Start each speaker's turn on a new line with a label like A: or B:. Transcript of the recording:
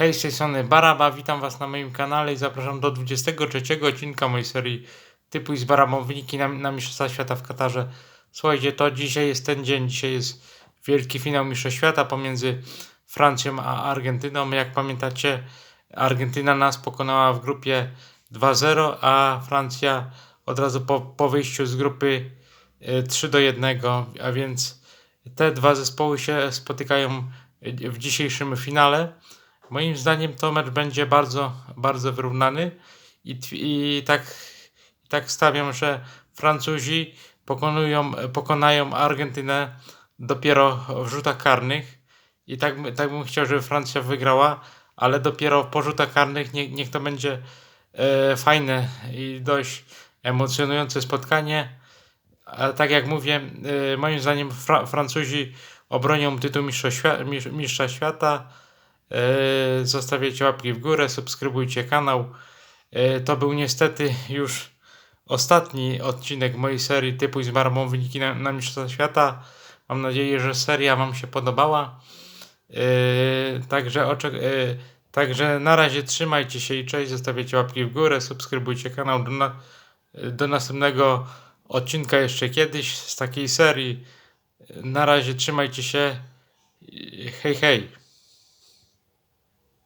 A: Hej, z tej strony Baraba, witam Was na moim kanale i zapraszam do 23 odcinka mojej serii Typu z Barabą wyniki na, na Mistrzostwa Świata w Katarze. Słuchajcie, to dzisiaj jest ten dzień, dzisiaj jest wielki finał Mistrzostw Świata pomiędzy Francją a Argentyną. Jak pamiętacie, Argentyna nas pokonała w grupie 2-0, a Francja od razu po, po wyjściu z grupy e, 3 do 1, a więc te dwa zespoły się spotykają w dzisiejszym finale. Moim zdaniem to mecz będzie bardzo, bardzo wyrównany i, i tak, tak stawiam, że Francuzi pokonują, pokonają Argentynę dopiero w rzutach karnych i tak, tak bym chciał, żeby Francja wygrała, ale dopiero po rzutach karnych nie, niech to będzie e, fajne i dość emocjonujące spotkanie. A tak jak mówię, y, moim zdaniem Fra- Francuzi obronią tytuł mistrza, mistrza świata. Y, Zostawiajcie łapki w górę, subskrybujcie kanał. Y, To był niestety już ostatni odcinek mojej serii typu z Barbą wyniki na, na Mistrzostwa Świata. Mam nadzieję, że seria Wam się podobała. Yy, także, yy, także na razie trzymajcie się i cześć. Zostawiajcie łapki w górę, subskrybujcie kanał. Do, na, do następnego odcinka jeszcze kiedyś z takiej serii. Na razie trzymajcie się. Hej, hej.